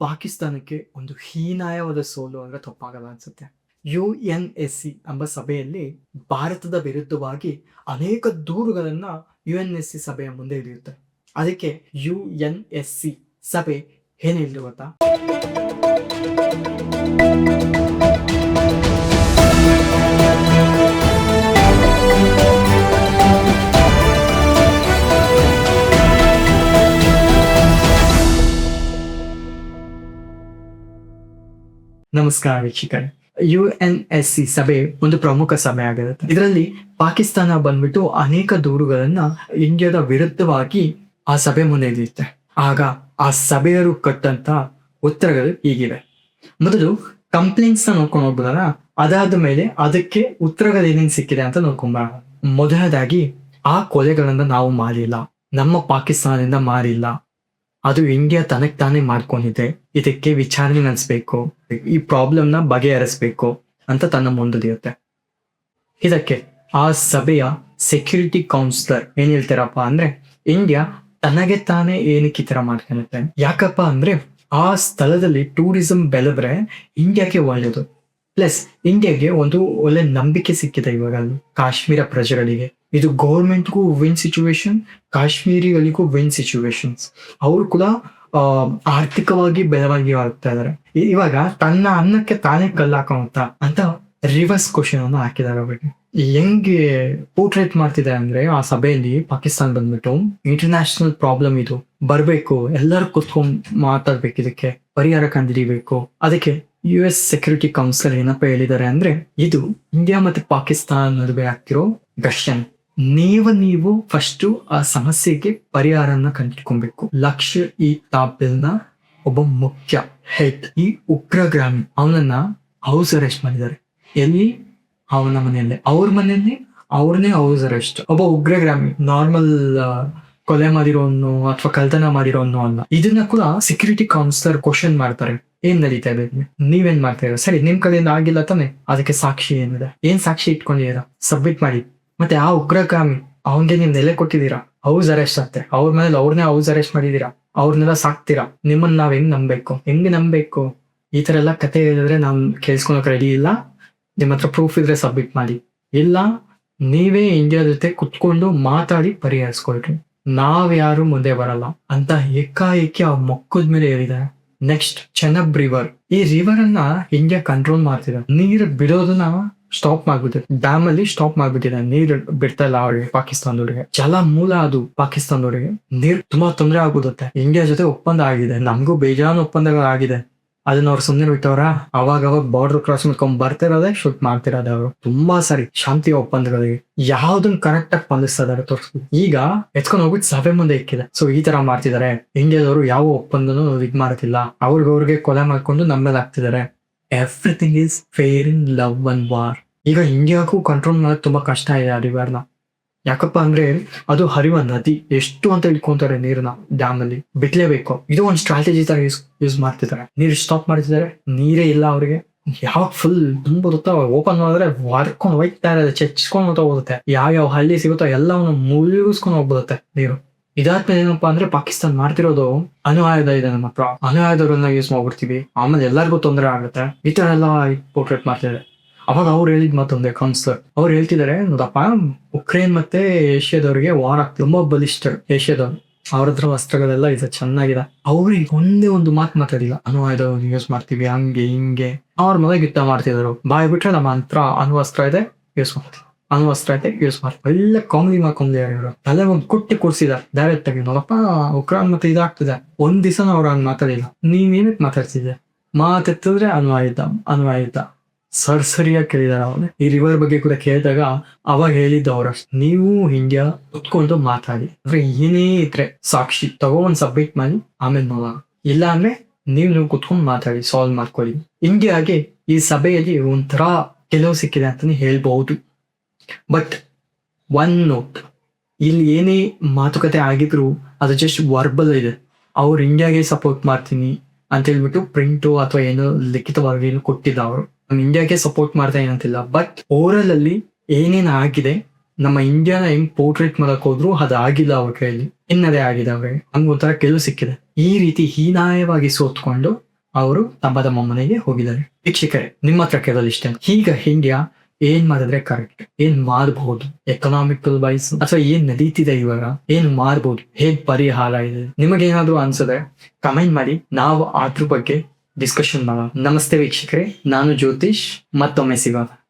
ಪಾಕಿಸ್ತಾನಕ್ಕೆ ಒಂದು ಹೀನಾಯವಾದ ಸೋಲು ಅಂದ್ರೆ ತಪ್ಪಾಗಲ್ಲ ಅನ್ಸುತ್ತೆ. ಯು ಎನ್ ಎಸ್ ಸಿ ಎಂಬ ಸಭೆಯಲ್ಲಿ ಭಾರತದ ವಿರುದ್ಧವಾಗಿ ಅನೇಕ ದೂರುಗಳನ್ನ ಯು ಎನ್ ಎಸ್ ಸಿ ಸಭೆಯ ಮುಂದೆ ಇಳಿಯುತ್ತೆ ಅದಕ್ಕೆ ಯು ಎನ್ ಎಸ್ ಸಿ ಸಭೆ ಏನ್ ಇಲ್ಲ ಗೊತ್ತಾ? ನಮಸ್ಕಾರ ವೀಕ್ಷಕರೇ. ಯು ಎನ್ ಎಸ್ ಸಿ ಸಭೆ ಒಂದು ಪ್ರಮುಖ ಸಭೆ ಆಗಿರುತ್ತೆ ಇದರಲ್ಲಿ ಪಾಕಿಸ್ತಾನ ಬಂದ್ಬಿಟ್ಟು ಅನೇಕ ದೂರುಗಳನ್ನ ಇಂಡಿಯಾದ ವಿರುದ್ಧವಾಗಿ ಆ ಸಭೆ ಮುಂದೆ ಇಳಿಯುತ್ತೆ ಆಗ ಆ ಸಭೆಯರು ಕೊಟ್ಟಂತ ಉತ್ತರಗಳು ಹೀಗಿವೆ ಮೊದಲು ಕಂಪ್ಲೇಂಟ್ಸ್ನ ನೋಡ್ಕೊಂಡು ಹೋಗ್ಬೋದಲ್ಲ ಅದಾದ ಮೇಲೆ ಅದಕ್ಕೆ ಉತ್ತರಗಳು ಏನೇನು ಸಿಕ್ಕಿದೆ ಅಂತ ನೋಡ್ಕೊಂಬಾರ ಮೊದಲನೇದಾಗಿ ಆ ಕೊಲೆಗಳನ್ನ ನಾವು ಮಾಡಿಲ್ಲ ನಮ್ಮ ಪಾಕಿಸ್ತಾನದಿಂದ ಮಾರಿಲ್ಲ. ಅದು ಇಂಡಿಯಾ ತನಕ್ ತಾನೇ ಮಾಡ್ಕೊಂಡಿದೆ. ಇದಕ್ಕೆ ವಿಚಾರಣೆ ನಡೆಸಬೇಕು. ಈ ಪ್ರಾಬ್ಲಮ್ನ ಬಗೆಹರಿಸಬೇಕು ಅಂತ ತನ್ನ ಮುಂದಿರುತ್ತೆ ಇದಕ್ಕೆ ಆ ಸಭೆಯ ಸೆಕ್ಯೂರಿಟಿ ಕೌನ್ಸಿಲರ್ ಏನ್ ಹೇಳ್ತಾರಪ್ಪ ಅಂದ್ರೆ ಇಂಡಿಯಾ ತನಗೆ ತಾನೇ ಏನಕ್ಕೆ ಈ ತರ ಮಾಡ್ಕೊಳುತ್ತೆ ಯಾಕಪ್ಪ ಅಂದ್ರೆ, ಆ ಸ್ಥಳದಲ್ಲಿ ಟೂರಿಸಂ ಬೆಳೆದ್ರೆ ಇಂಡಿಯಾಕ್ಕೆ ಒಳ್ಳೆಯದು ಪ್ಲಸ್ ಇಂಡಿಯಾಗೆ ಒಂದು ಒಳ್ಳೆ ನಂಬಿಕೆ ಸಿಕ್ಕಿದೆ ಇವಾಗ ಕಾಶ್ಮೀರ ಪ್ರಜೆಗಳಿಗೆ. ಇದು ಗೌರ್ಮೆಂಟ್ಗೂ ವಿನ್ ಸಿಚುವೇಶನ್ ಕಾಶ್ಮೀರಿಗಳಿಗೂ ವಿನ್ ಸಿಚುವೇಶನ್ಸ್ ಅವರು ಕೂಡ ಆರ್ಥಿಕವಾಗಿ ಬೆಳವಣಿಗೆ ಆಗ್ತಾ ಇದಾರೆ ಇವಾಗ ತನ್ನ ಅನ್ನಕ್ಕೆ ತಾನೇ ಕಲ್ಲಾಕೋಂತ ಅಂತ ರಿವರ್ಸ್ ಕ್ವಶನ್ ಅನ್ನು ಹಾಕಿದ್ದಾರೆ ಅವ್ರಿಗೆ. ಹೆಂಗೆ ಪೋರ್ಟ್ರೇಟ್ ಮಾಡ್ತಿದೆ ಅಂದ್ರೆ, ಆ ಸಭೆಯಲ್ಲಿ ಪಾಕಿಸ್ತಾನ ಬಂದ್ಬಿಟ್ಟು ಇಂಟರ್ನ್ಯಾಷನಲ್ ಪ್ರಾಬ್ಲಮ್ ಇದು. ಬರ್ಬೇಕು. ಎಲ್ಲರೂ ಕುತ್ಕೊಂಡ್ ಮಾತಾಡ್ಬೇಕು ಇದಕ್ಕೆ. ಪರಿಹಾರ ಕಂಡಿಡಿಬೇಕು ಅದಕ್ಕೆ ಯು ಎಸ್ ಸೆಕ್ಯೂರಿಟಿ ಕೌನ್ಸಿಲ್ ಏನಪ್ಪ ಹೇಳಿದ್ದಾರೆ ಅಂದ್ರೆ, ಇದು ಇಂಡಿಯಾ ಮತ್ತೆ ಪಾಕಿಸ್ತಾನ ನಡುವೆ ಆಗ್ತಿರೋ ಘರ್ಷಣೆ. ನೀವು ನೀವು ಫಸ್ಟ್ ಆ ಸಮಸ್ಯೆಗೆ ಪರಿಹಾರನ ಕಂಡುಕೊಬೇಕು ಲಕ್ಷ್ಯ ಈ ತಾಪಿಲ್ನ ಒಬ್ಬ ಮುಖ್ಯ ಹೆಡ್ ಈ ಉಗ್ರಗ್ರಾಮಿ ಅವನನ್ನ ಹೌಸ್ ಅರೆಸ್ಟ್ ಮಾಡಿದ್ದಾರೆ. ಎಲ್ಲಿ? ಅವನ ಮನೆಯಲ್ಲೇ. ಅವ್ರ ಮನೆಯಲ್ಲಿ ಅವ್ರನ್ನೇ ಹೌಸ್ ಅರೆಸ್ಟ್ ಒಬ್ಬ ಉಗ್ರಗ್ರಾಮಿ ನಾರ್ಮಲ್ ಕೊಲೆ ಮಾಡಿರೋನು ಅಥವಾ ಕಳ್ತನ ಮಾಡಿರೋನು ಅಲ್ಲ. ಇದನ್ನ ಕೂಡ ಸೆಕ್ಯೂರಿಟಿ ಕೌನ್ಸಿಲರ್ ಕ್ವಶನ್ ಮಾಡ್ತಾರೆ. ಏನ್ ನಡೀತಾ ಇದೆ? ನೀವೇನ್ ಮಾಡ್ತಾ ಇರೋ ಸರಿ, ನಿಮ್ ಕಡೆಯಿಂದ ಆಗಿಲ್ಲ ತಾನೆ? ಅದಕ್ಕೆ ಸಾಕ್ಷಿ ಏನಿದೆ? ಏನ್ ಸಾಕ್ಷಿ ಇಟ್ಕೊಂಡಿದ್ದೀರಾ? ಸಬ್ಮಿಟ್ ಮಾಡಿ. ಮತ್ತೆ ಆ ಉಗ್ರಗಾಮಿ ಅವನ್ಗೆ ನೀವ್ ನೆಲೆ ಕೊಟ್ಟಿದ್ದೀರಾ? ಹೌಸ್ ಅರೆಸ್ಟ್ ಅಂತೆ. ಅವ್ರ ಮೇಲೆ ಅವ್ರನ್ನೇ ಹೌಸ್ ಅರೆಸ್ಟ್ ಮಾಡಿದೀರಾ ಅವ್ರನ್ನೆಲ್ಲ ಸಾಕ್ತೀರಾ? ನಿಮ್ಮನ್ನ ನಾವ್ ಹೆಂಗ್ ನಂಬೇಕು ಹೆಂಗ್ ನಂಬೇಕು ಈ ತರ ಎಲ್ಲ ಕತೆ ಹೇಳಿದ್ರೆ ನಾವ್ ಕೇಳಿಸ್ಕೊಳಕ್ ರೆಡಿ ಇಲ್ಲ. ನಿಮ್ ಹತ್ರ ಪ್ರೂಫ್ ಇದ್ರೆ ಸಬ್ಮಿಟ್ ಮಾಡಿ. ಇಲ್ಲ, ನೀವೇ ಇಂಡಿಯಾ ಜೊತೆ ಕುತ್ಕೊಂಡು ಮಾತಾಡಿ ಪರಿಹರಿಸ್ಕೊಳ್ರಿ. ನಾವ್ ಯಾರು ಮುಂದೆ ಬರಲ್ಲ ಅಂತ ಏಕಾಏಕಿ ಆ ಮೊಕ್ಕದ ಮೇಲೆ ಹೇಳಿದ್ದಾರೆ ನೆಕ್ಸ್ಟ್ ಚೆನ್ನಬ್ ರಿವರ್ ಈ ರಿವರ್ ಅನ್ನ ಇಂಡಿಯಾ ಕಂಟ್ರೋಲ್ ಮಾಡ್ತಿದೆ. ನೀರು ಬಿಡೋದನ್ನ ಸ್ಟಾಪ್ ಮಾಡ್ಬಿಟ್ಟಿದೆ ಡ್ಯಾಮ್ ಅಲ್ಲಿ ಸ್ಟಾಪ್ ಮಾಡ್ಬಿಟ್ಟಿದೆ. ನೀರು ಬಿಡ್ತಾ ಇಲ್ಲ ಅವ್ರಿಗೆ, ಪಾಕಿಸ್ತಾನದವ್ರಿಗೆ. ಜಲ ಮೂಲ ಅದು ಪಾಕಿಸ್ತಾನದವ್ರಿಗೆ. ನೀರ್ ತುಂಬಾ ತೊಂದರೆ ಆಗ್ಬಿಡುತ್ತೆ ಇಂಡಿಯಾ ಜೊತೆ ಒಪ್ಪಂದ ಆಗಿದೆ. ನಮಗೂ ಬೇಜಾನ್ ಒಪ್ಪಂದಗಳಾಗಿದೆ ಅದನ್ನ ಅವ್ರು ಸುಮ್ಮನೆ ಬಿಟ್ಟವ್ರ? ಅವಾಗ ಅವಾಗ ಬಾರ್ಡರ್ ಕ್ರಾಸ್ ಮಾಡ್ಕೊಂಡ್ ಬರ್ತಿರೋದೇ ಶೂಟ್ ಮಾಡ್ತಿರೋದೇ ಅವರು. ತುಂಬಾ ಸರಿ. ಶಾಂತಿ ಒಪ್ಪಂದಗಳಿಗೆ. ಯಾವ್ದನ್ನ ಕರೆಕ್ಟ್ ಆಗಿ ಪಾಲಿಸ್ತಾ ಇದಾರೆ ಈಗ ಎತ್ಕೊಂಡು ಹೋಗ್ಬಿಟ್ಟು ಸಭೆ ಮುಂದೆ ಇಕ್ಕಿದೆ. ಸೊ ಈ ತರ ಮಾಡ್ತಿದ್ದಾರೆ ಇಂಡಿಯಾದವರು ಯಾವ ಒಪ್ಪಂದನೂ ಇದ್ ಮಾಡ್ತಿಲ್ಲ ಅವ್ರಿಗೆ ಕೊಲೆ ಮಾಡ್ಕೊಂಡು ನಮ್ಮೇಲೆ ಹಾಕ್ತಿದ್ದಾರೆ everything is fair in love and war ಈಗ ಇಂಡಿಯಾಕ್ಕೂ ಕಂಟ್ರೋಲ್ ಮಾಡೋದು ತುಂಬಾ ಕಷ್ಟ ಇದೆ ಆ ರಿವರ್ನ ಯಾಕಪ್ಪ ಅಂದ್ರೆ ಅದು ಹರಿವ ನದಿ. ಎಷ್ಟು ಅಂತ ಇಟ್ಕೊಂತಾರೆ ನೀರನ್ನ ಡ್ಯಾಮ್ ಅಲ್ಲಿ. ಬಿಡ್ಲೇಬೇಕು ಇದು ಒಂದು ಸ್ಟ್ರಾಟಜಿ ತರ ಯೂಸ್ ಯೂಸ್ ಮಾಡ್ತಿದ್ದಾರೆ. ನೀರು ಸ್ಟಾಪ್ ಮಾಡ್ತಿದ್ದಾರೆ. ನೀರೇ ಇಲ್ಲ ಅವ್ರಿಗೆ. ಯಾವ ಫುಲ್ ತುಂಬಿರುತ್ತೋ ಓಪನ್ ಮಾಡಿದ್ರೆ ವರ್ಕೊಂಡು ಹೋಗ್ತಾ ಇರೋದು, ಚೆಚ್ಕೊಂಡು ಹೋಗ್ತಾ ಹೋಗುತ್ತೆ. ಯಾವ ಯಾವ ಹಳ್ಳಿ ಸಿಗುತ್ತೋ ಎಲ್ಲವನ್ನು ಮುಳುಗಿಸ್ಕೊಂಡು ಹೋಗ್ಬಿಡುತ್ತೆ ನೀರು. ಇದಾದ್ಮೇಲೆ ಏನಪ್ಪಾ ಅಂದ್ರೆ ಪಾಕಿಸ್ತಾನ್ ಮಾಡ್ತಿರೋದು ಅಣು ಇದೆ ನಮ್ಮ ಹತ್ರ ಯೂಸ್ ಮಾಡ್ಬಿಡ್ತೀವಿ. ಆಮೇಲೆ ಎಲ್ಲರಿಗೂ ತೊಂದರೆ ಆಗುತ್ತೆ. ಈ ತರ ಎಲ್ಲ ಪೋರ್ಟ್ರೇಟ್ ಮಾಡ್ತಿದ್ದಾರೆ ಅವಾಗ ಅವ್ರು ಹೇಳಿದ್ ಮತ್ತೊಂದೇ ಕೌನ್ಸರ್ ಅವ್ರು ಹೇಳ್ತಿದ್ದಾರೆ ನೋಡಪ್ಪ, ಉಕ್ರೇನ್ ಮತ್ತೆ ಏಷ್ಯಾದವ್ರಿಗೆ ವಾರ ತುಂಬಾ ಬಲಿಷ್ಠರು ಏಷ್ಯಾದವ್ರು. ಅವ್ರ ಹತ್ರ ವಸ್ತ್ರಗಳೆಲ್ಲ ಇದೆ, ಚೆನ್ನಾಗಿದೆ. ಅವ್ರಿಗೆ ಒಂದೇ ಒಂದು ಮಾತು ಮಾತಾಡಿಲ್ಲ ಆಯುಧ ಯೂಸ್ ಮಾಡ್ತೀವಿ, ಹಂಗೆ, ಹಿಂಗೆ. ಅವ್ರ ಮನೆಗೆ ಯುದ್ಧ ಮಾಡ್ತಿದ್ರು ಬಾಯ್ ಬಿಟ್ರೆ ನಮ್ಮ ಹತ್ರ ಅನುವಸ್ತ್ರ ಇದೆ ಯೂಸ್ ಮಾಡ್ತೀವಿ. ಅಣ್ವಸ್ತ್ರ ಸ್ಟ್ರಾಟಜಿ ಯೂಸ್ ಮಾಡಿ ಒಳ್ಳೆ ಕಾಮಿಡಿ ಮಾಡ್ಕೊಂಡಿದ್ದಾರೆ ಇವರು? ತಲೆ ಒಂದು ಕುಟ್ಟಿ ಕೂರಿಸಿದ್ದಾರೆ ಡೈರೆಕ್ಟ್ ಆಗಿ. ನೋಡಪ್ಪ, ಉಕ್ರಾನ್ ಮತ್ತೆ ಇದಾಗ್ತದೆ. ಒಂದ್ ದಿವಸ ಅವ್ರು ಹಂಗ್ ಮಾತಾಡಿಲ್ಲ. ನೀವೇನಕ್ಕೆ ಮಾತಾಡ್ತಿದ್ದೆ? ಮಾತೆತ್ತಿದ್ರೆ ಅನ್ವಾಯುಧ ಅನ್ವಾಯುಧ ಸರ್ಸರಿಯಾಗಿ ಕೇಳಿದಾರೆ ಅವನು ಈ ರಿವರ್ ಬಗ್ಗೆ ಕೂಡ ಕೇಳಿದಾಗ ಅವಾಗ ಹೇಳಿದ್ದ ಅವ್ರ ನೀವು ಇಂಡಿಯಾ ಕುತ್ಕೊಂಡು ಮಾತಾಡಿ. ಅಂದ್ರೆ ಏನೇ ಇದ್ರೆ ಸಾಕ್ಷಿ, ತಗೋ ಒಂದ್ ಸಬ್ಮಿಟ್ ಮಾಡಿ, ಆಮೇಲೆ ನೋಡೋಣ. ಇಲ್ಲ ಅಂದ್ರೆ ನೀವು ನೀವು ಕುತ್ಕೊಂಡು ಮಾತಾಡಿ ಸಾಲ್ವ್ ಮಾಡ್ಕೊಳ್ಳಿ. ಇಂಡಿಯಾಗೆ ಈ ಸಭೆಯಲ್ಲಿ ಒಂಥರ ಕೆಲವು ಸಿಕ್ಕಿದೆ ಅಂತಾನೆ ಹೇಳ್ಬಹುದು. ಬಟ್ ಒನ್ ನೋಟ್ ಇಲ್ಲಿ ಏನೇ ಮಾತುಕತೆ ಆಗಿದ್ರು ಅದು ಜಸ್ಟ್ ವರ್ಬಲ್ ಇದೆ. ಅವ್ರು ಇಂಡಿಯಾಗೆ ಸಪೋರ್ಟ್ ಮಾಡ್ತೀನಿ ಅಂತ ಹೇಳ್ಬಿಟ್ಟು ಪ್ರಿಂಟು ಅಥವಾ ಏನೋ ಲಿಖಿತವಾಗಿ ಏನು ಕೊಟ್ಟಿದ್ದ ಅವರು. ನಮ್ಮ ಇಂಡಿಯಾಗೆ ಸಪೋರ್ಟ್ ಮಾಡ್ತಾ ಏನಂತಿಲ್ಲ ಬಟ್ ಓವರಲ್ ಅಲ್ಲಿ ಏನೇನು ಆಗಿದೆ, ನಮ್ಮ ಇಂಡಿಯಾನ ಹೆಂಗ್ ಪೋರ್ಟ್ರೇಟ್ ಮಾಡಕ್ ಹೋದ್ರು ಅದು ಆಗಿಲ್ಲ ಅವ್ರ ಕೈಯಲ್ಲಿ. ಇನ್ನದೇ ಆಗಿದೆ ಅವ್ರಿಗೆ. ಹಂಗ ಒಂಥರ ಕೆಲವು ಸಿಕ್ಕಿದೆ. ಈ ರೀತಿ ಹೀನಾಯವಾಗಿ ಸೋತ್ಕೊಂಡು ಅವರು ತಮ್ಮ ತಮ್ಮ ಮನೆಗೆ ಹೋಗಿದ್ದಾರೆ. ವೀಕ್ಷಕರೇ, ನಿಮ್ಮ ಹತ್ರ ಕೇಳಲು ಇಷ್ಟ ಈಗ ಇಂಡಿಯಾ ಏನ್ ಮಾಡಿದ್ರೆ ಕರೆಕ್ಟ್ ಏನ್ ಮಾಡಬಹುದು ಎಕನಾಮಿಕಲ್ ವೈಸ್ ಅಥವಾ ಏನ್ ನಡೀತಿದೆ ಇವಾಗ? ಏನ್ ಮಾಡಬಹುದು ಹೇಗ್ ಪರಿಹಾರ ಇದೆ? ನಿಮಗೇನಾದ್ರೂ ಅನ್ಸದೆ ಕಮೆಂಟ್ ಮಾಡಿ. ನಾವು ಅದ್ರ ಬಗ್ಗೆ ಡಿಸ್ಕಷನ್ ಮಾಡೋಣ. ನಮಸ್ತೆ ವೀಕ್ಷಕರೇ. ನಾನು ಜ್ಯೋತಿಷ್. ಮತ್ತೊಮ್ಮೆ ಸಿಗೋಣ.